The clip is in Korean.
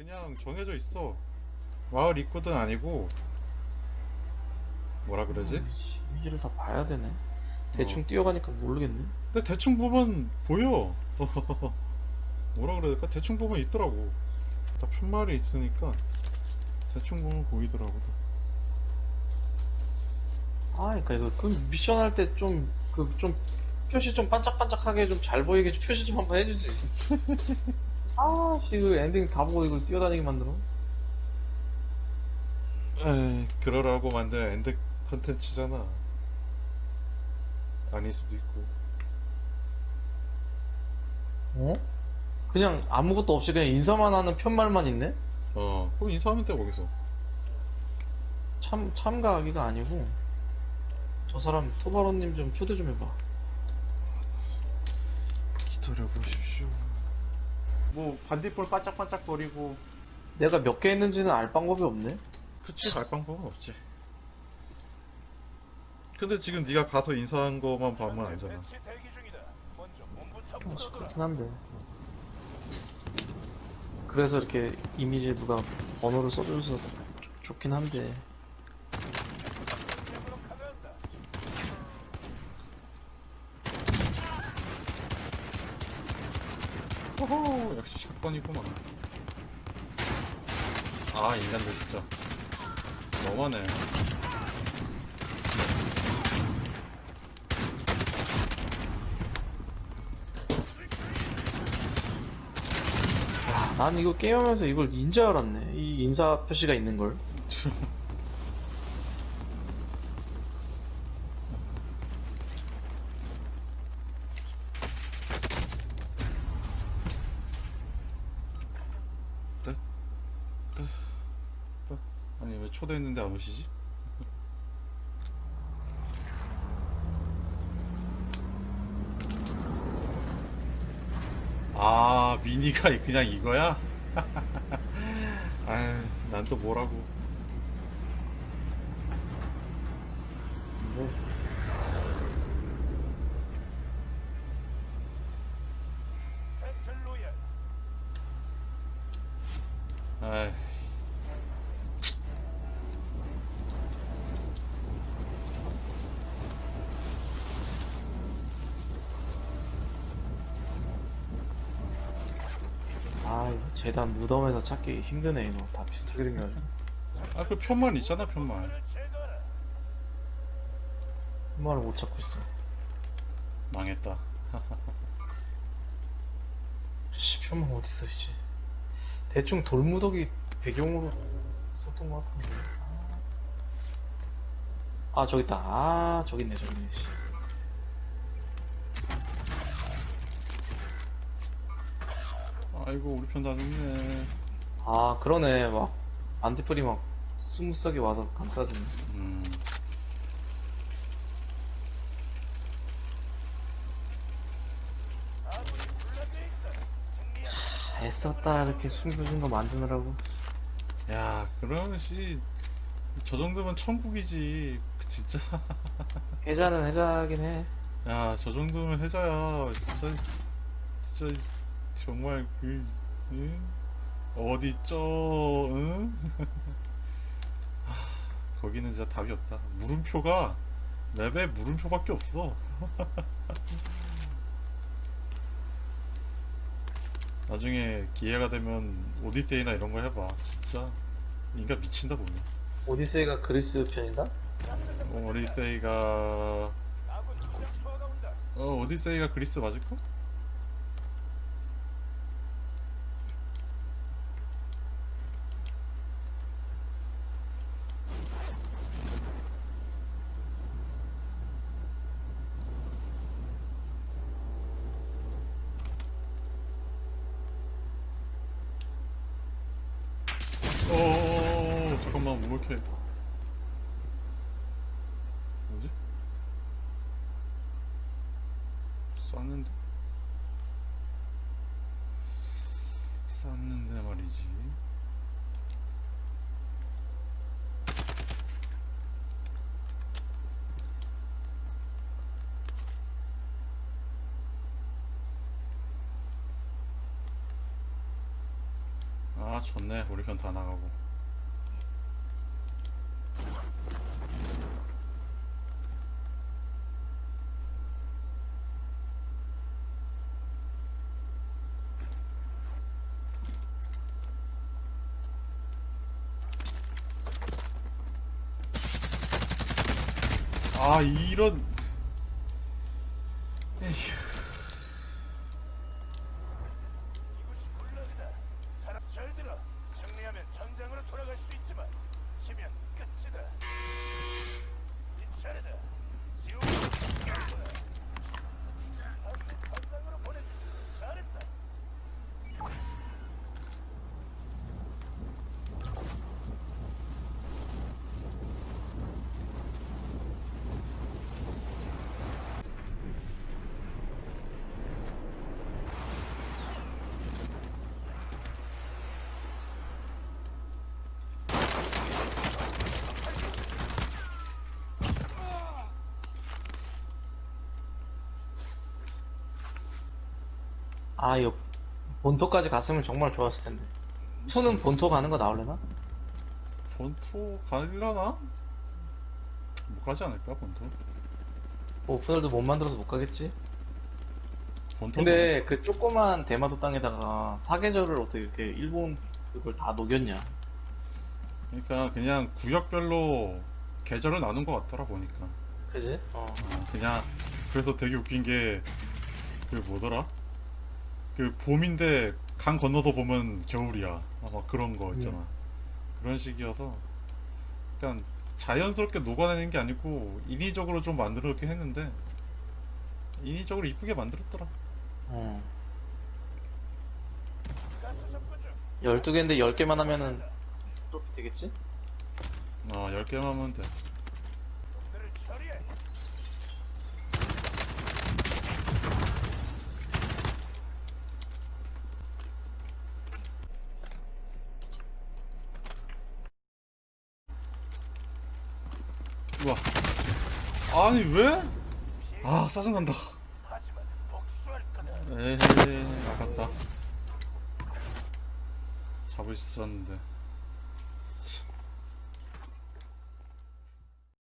그냥 정해져 있어. 마을 입구든 아니고 뭐라 그러지? 아, 이미지를 다 봐야 되네. 대충 뛰어가니까 모르겠네. 근데 대충 보면 보여. 뭐라 그래야 될까? 대충 보면 있더라고. 다 편말이 있으니까 대충 보면 보이더라고. 아, 그러니까 이거 그 미션 할때좀그 좀 표시 좀 반짝반짝하게 좀 잘 보이게 좀 표시 좀 한번 해주지. 아, 씨, 그 엔딩 다 보고 이걸 뛰어다니게 만들어. 에이, 그러라고 만든 엔드 컨텐츠잖아. 아닐 수도 있고. 어? 그냥 아무것도 없이 그냥 인사만 하는 편말만 있네? 어, 그럼 인사하면 돼, 거기서. 참, 참가하기가 아니고. 저 사람 토바로님 좀 초대 좀 해봐. 기다려 보십시오. 뭐, 반딧불 반짝반짝 거리고. 내가 몇 개 했는지는 알 방법이 없네? 그치, 알 방법은 없지. 근데 지금 네가 가서 인사한 거만 보면 알잖아. 배치 대기 중이다. 먼저 몸부터 어, 풀어둬라. 그렇긴 한데. 그래서 이렇게 이미지에 누가 번호를 써줘서 좋- 좋긴 한데. 지역으로 가면다. 호호, 역시 샷건이구만. 아, 인간들 진짜. 너무하네. 야, 난 이거 게임하면서 이걸 인지 알았네. 이 인사 표시가 있는 걸. 초대했는데 안 오시지? 아, 미니가 그냥 이거야? 아유, 난또 뭐라고. 뭐. 아이. 재단 무덤에서 찾기 힘드네, 이거. 다 비슷하게 생겨가지고. 아, 그 편만 있잖아, 편만. 을 제거하라. 한마를 못 찾고 있어. 망했다. 씨, 표만 어딨어, 씨. 대충 돌무더기 배경으로 썼던 것 같은데. 아, 저기 있다. 아, 저기 있네, 저기 있네, 씨. 아이고, 우리 편 다 죽네. 아, 그러네. 막, 반딧불이 막, 스무스하게 와서 감싸주네. 음. 애썼다, 이렇게 숨겨준 거 만드느라고. 야, 그러면 씨, 저 정도면 천국이지. 그 진짜. 해자는 해자긴 해. 야, 저 정도면 해자야. 진짜, 진짜, 정말 그, 응? 어디 있죠, 응? 하, 거기는 진짜 답이 없다. 물음표가, 랩에 물음표밖에 없어. 나중에 기회가 되면 오디세이나 이런 거 해봐. 진짜, 인간 미친다 보면. 오디세이가 그리스 편인가? 어, 오디세이가. 어, 오디세이가 그리스 맞을까? 어, 잠깐만, 뭐 이렇게. 뭐지? 쐈는데? 쐈는데 말이지. 아, 아 좋네 우리 편 다 나가고 아 이런 에휴 이곳이 굴락이다. 사람 잘 들어. 승리하면 전장으로 돌아갈 수 있지만 지면 끝이다. 이 차례다. 지옥. 전장으로 보내. 잘했다. 아, 이거 본토까지 갔으면 정말 좋았을 텐데. 수는 본토 가는 거 나올려나? 본토 가려나? 못 가지 않을까 본토? 오픈월드 못 만들어서 못 가겠지? 본토 근데 그 조그만 대마도 땅에다가 사계절을 어떻게 이렇게 일본 그걸 다 녹였냐? 그러니까 그냥 구역별로 계절을 나눈 것 같더라 보니까 그지? 어. 어, 그냥 그래서 되게 웃긴 게 그 뭐더라? 그 봄인데 강 건너서 보면 겨울이야 아마 그런 거 있잖아 음. 그런 식이어서 그냥 자연스럽게 녹아내는 게 아니고 인위적으로 좀 만들었긴 했는데 인위적으로 이쁘게 만들었더라 어. 가스 접근 중. 12개인데 10개만 하면은 트로피 되겠지? 어 10개만 하면 돼 놈들을 처리해. 우와 아니 왜? 아 짜증난다. 에이 아깝다 잡을 수 있었는데